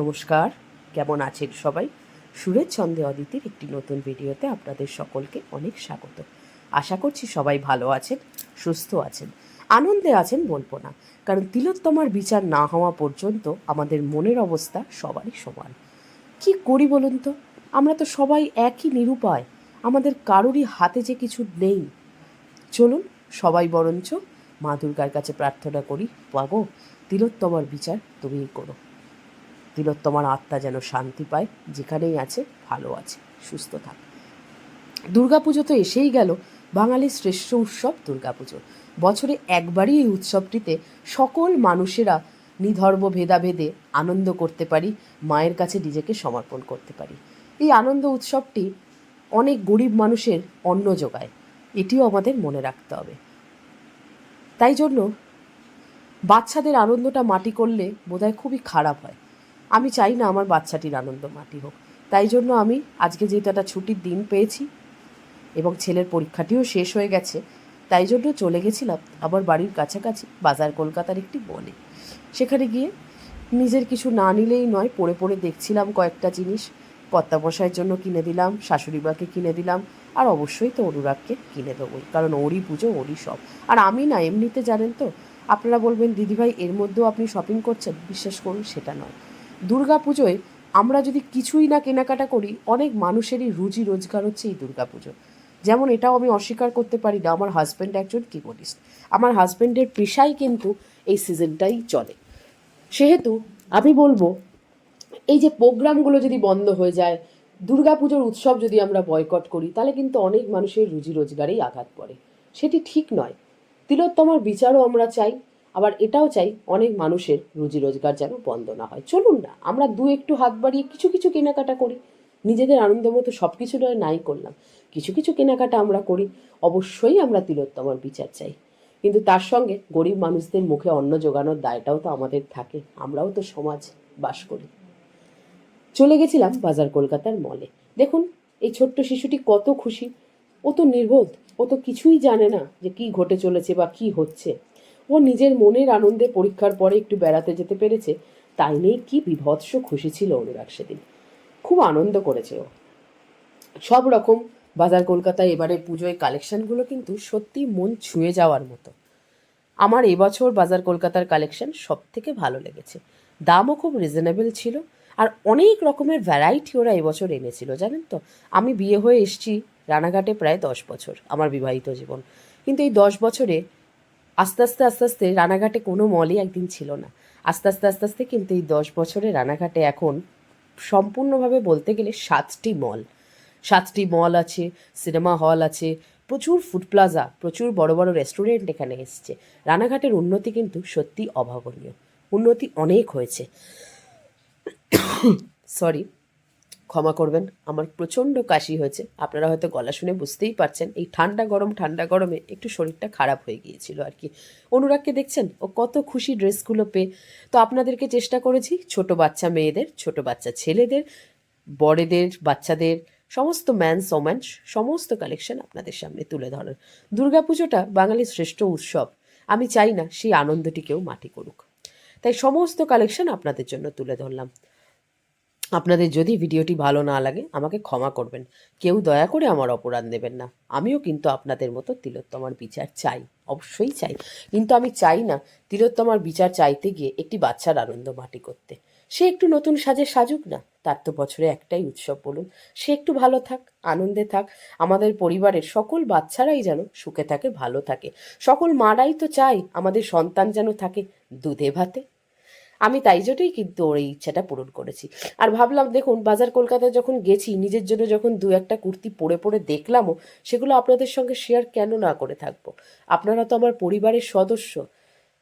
নমস্কার, কেমন আছেন সবাই? সুরেশ ছন্দে অদিতির একটি নতুন ভিডিওতে আপনাদের সকলকে অনেক স্বাগত। আশা করছি সবাই ভালো আছেন, সুস্থ আছেন। আনন্দে আছেন বলব না, কারণ তিলোত্তমার বিচার না হওয়া পর্যন্ত আমাদের মনের অবস্থা সবারই সমান। কি করি বলুন তো? আমরা তো সবাই একই নিরুপায়, আমাদের কারোরই হাতে যে কিছু নেই। চলুন সবাই বরঞ্চ মা দুর্গার কাছে প্রার্থনা করি পাগো তিলোত্তমার বিচার তুমিই করো। তিলোত্তমার আত্মা যেন শান্তি পায়, যেখানেই আছে ভালো আছে, সুস্থ থাক। দুর্গাপুজো তো এসেই গেল, বাঙালির শ্রেষ্ঠ উৎসব দুর্গাপুজো। বছরে একবারই এই উৎসবটিতে সকল মানুষেরা নিধর্ম ভেদাভেদে আনন্দ করতে পারি, মায়ের কাছে নিজেকে সমর্পণ করতে পারি। এই আনন্দ উৎসবটি অনেক গরিব মানুষের অন্ন যোগায়, এটিও আমাদের মনে রাখতে হবে। তাই জন্য বাচ্চাদের আনন্দটা মাটি করলে বোধহয় খুবই খারাপ হয়। আমি চাই না আমার বাচ্চাটির আনন্দ মাটি হোক। তাই জন্য আমি আজকে যেহেতু একটা ছুটির দিন পেয়েছি এবং ছেলের পরীক্ষাটিও শেষ হয়ে গেছে, তাই জন্য চলে গেছিলাম আমার বাড়ির কাছাকাছি বাজার কলকাতার একটি বনে সেখানে গিয়ে নিজের কিছু না নিলেই নয়, পড়ে পড়ে দেখছিলাম কয়েকটা জিনিস। কর্তামশাইয়ের জন্য কিনে দিলাম শাশুড়ি মাকে কিনে দিলাম, আর অবশ্যই তো অনুরাগকে কিনে দেবোই, কারণ ওরই পুজো, ওরই সব। আর আমি না, এমনিতে জানেন তো, আপনারা বলবেন, দিদিভাই, এর মধ্যেও আপনি শপিং করছেন? বিশ্বাস করুন, সেটা নয়। দুর্গা পুজোয় আমরা যদি কিছুই না কেনাকাটা করি, অনেক মানুষেরই রুজি রোজগার হচ্ছে এই দুর্গা পুজো যেমন এটাও আমি অস্বীকার করতে পারি না, আমার হাজব্যান্ড একজন কিবোর্ডিস্ট আমার হাজব্যান্ডের পেশাই কিন্তু এই সিজনটাই চলে। সেহেতু আমি বলব, এই যে প্রোগ্রামগুলো যদি বন্ধ হয়ে যায়, দুর্গাপুজোর উৎসব যদি আমরা বয়কট করি, তাহলে কিন্তু অনেক মানুষের রুজি রোজগারেই আঘাত পড়ে। সেটি ঠিক নয়। তিলোত্তমার বিচারও আমরা চাই আবার এটাও চাই অনেক মানুষের রুজি রোজগার যেন বন্ধ না হয়। চলুন না, আমরা দু একটু হাত বাড়িয়ে কিছু কিছু কেনাকাটা করি। নিজেদের আনন্দ মতো সব কিছু নয় নাই করলাম। কিছু কিছু কেনাকাটা আমরা করি, অবশ্যই আমরা তিলোত্তমার বিচার চাই। কিন্তু তার সঙ্গে গরিব মানুষদের মুখে অন্ন জোগানোর দায়টাও তো আমাদের থাকে, আমরাও তো সমাজ বাস করি। চলে গেছিলাম বাজার কলকাতার মলে। দেখুন, এই ছোট্ট শিশুটি কত খুশি। ও তো নির্বোধ, ও তো কিছুই জানে না যে কি ঘটে চলেছে বা কি হচ্ছে। ও নিজের মনের আনন্দে পরীক্ষার পরে একটু বেড়াতে যেতে পেরেছে, তাই নিয়ে কি বিভৎস খুশি ছিল অনুরাগ সেদিন। খুব আনন্দ করেছে ও। সব রকম বাজার কলকাতায় এবারে পুজোয় কালেকশনগুলো কিন্তু সত্যি মন ছুঁয়ে যাওয়ার মতো। আমার এবছর বাজার কলকাতার কালেকশন সব থেকে ভালো লেগেছে। দামও খুব রিজনেবল ছিল আর অনেক রকমের ভ্যারাইটি ওরা এবছর এনেছিল, জানেন তো? আমি বিয়ে হয়ে এসেছি রানাঘাটে প্রায় দশ বছর আমার বিবাহিত জীবন। কিন্তু এই দশ বছরে আস্তে আস্তে আস্তে আস্তে রানাঘাটে কোনো মলই একদিন ছিল না। আস্তে আস্তে আস্তে আস্তে কিন্তু এই দশ বছরে রানাঘাটে এখন সম্পূর্ণভাবে বলতে গেলে সাতটি মল সাতটি মল আছে সিনেমা হল আছে, প্রচুর ফুড প্লাজা প্রচুর বড় বড় রেস্টুরেন্ট এখানে এসছে। রানাঘাটের উন্নতি কিন্তু সত্যি অভাবনীয়। উন্নতি অনেক হয়েছে। সরি ক্ষমা করবেন। আমার প্রচণ্ড কাশি হয়েছে। আপনারা হয়তো গলা শুনে বুঝতেই পারছেন, এই ঠান্ডা গরম, ঠান্ডা গরমে একটু শরীরটা খারাপ হয়ে গিয়েছিল আর কি। অনুরাগকে দেখছেন? ও কত খুশি ড্রেসগুলো পেয়ে। তো আপনাদেরকে চেষ্টা করেছি, ছোট বাচ্চা মেয়েদের, ছোট বাচ্চা ছেলেদের, বড়েদের, বাচ্চাদের, সমস্ত ম্যান সোম্যান সমস্ত কালেকশন আপনাদের সামনে তুলে ধরার। দুর্গাপুজোটা বাঙালির শ্রেষ্ঠ উৎসব। আমি চাই না সেই আনন্দটিকেও মাটি করুক। তাই সমস্ত কালেকশন আপনাদের জন্য তুলে ধরলাম। আপনাদের যদি ভিডিওটি ভালো না লাগে, আমাকে ক্ষমা করবেন। কেউ দয়া করে আমার অপরাধ দেবেন না। আমিও কিন্তু আপনাদের মতো তিলোত্তমার বিচার চাই। অবশ্যই চাই। কিন্তু আমি চাই না তিলোত্তমার বিচার চাইতে গিয়ে একটি বাচ্চার আনন্দ মাটি করতে। সে একটু নতুন সাজে সাজুক না? তার তো বছরে একটাই উৎসব বলুন। সে একটু ভালো থাক, আনন্দে থাক। আমাদের পরিবারের সকল বাচ্চারাই যেন সুখে থাকে, ভালো থাকে। সকল মারাই তো চাই আমাদের সন্তান যেন থাকে দুধে ভাতে। আমি তাই জন্যই কিন্তু ওর এই ইচ্ছাটা পূরণ করেছি। আর ভাবলাম, দেখুন, বাজার কলকাতায় যখন গেছি, নিজের জন্য যখন দু একটা কুর্তি পরে পরে দেখলামও, সেগুলো আপনাদের সঙ্গে শেয়ার কেন না করে থাকব? আপনারা তো আমার পরিবারের সদস্য।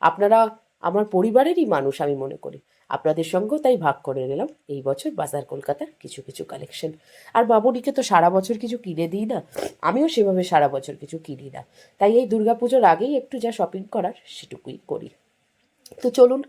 আপনারা আমার পরিবারেরই মানুষ, আমি মনে করি। আপনাদের সঙ্গেও তাই ভাগ করে নিলাম। এই বছর বাজার কলকাতার কিছু কিছু কালেকশন আর বাবুরিকে তো সারা বছর কিছু কিনে দিই না। আমিও সেভাবে সারা বছর কিছু কিনি না। তাই এই দুর্গাপুজোর আগেই একটু যা শপিং করার সেটুকুই করি। তো চলুন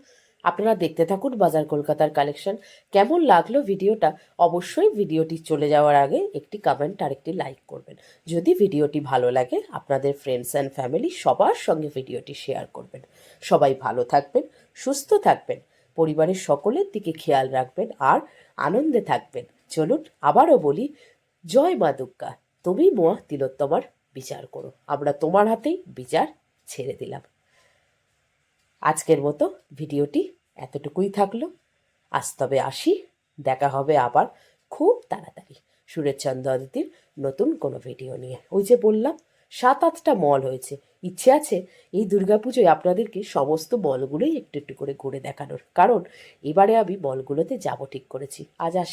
আপনারা দেখতে থাকুন বাজার কলকাতার কালেকশন কেমন লাগল ভিডিওটা? অবশ্যই ভিডিওটি চলে যাওয়ার আগে একটি কমেন্ট আর একটি লাইক করবেন। যদি ভিডিওটি ভালো লাগে, আপনাদের ফ্রেন্ডস অ্যান্ড ফ্যামিলি সবার সঙ্গে ভিডিওটি শেয়ার করবেন। সবাই ভালো থাকবেন, সুস্থ থাকবেন, পরিবারের সকলের দিকে খেয়াল রাখবেন আর আনন্দে থাকবেন। চলুন আবারও বলি, জয় মা দুর্গা, তুমি মোয়া তিলোত্তমার বিচার করো। আমরা তোমার হাতেই বিচার ছেড়ে দিলাম। আজকের মতো ভিডিওটি এতটুকুই থাকল। আজ তবে আসি, দেখা হবে আবার খুব তাড়াতাড়ি। সুরেশচন্দ্র অদিতির নতুন কোনো ভিডিও নিয়ে। ওই যে বললাম, সাত আটটা মল হয়েছে। ইচ্ছে আছে এই দুর্গাপুজোয় আপনাদেরকে সমস্ত মলগুলোই একটু একটু করে ঘুরে দেখানোর। কারণ এবারে আমি মলগুলোতে যাব ঠিক করেছি। আজ আস।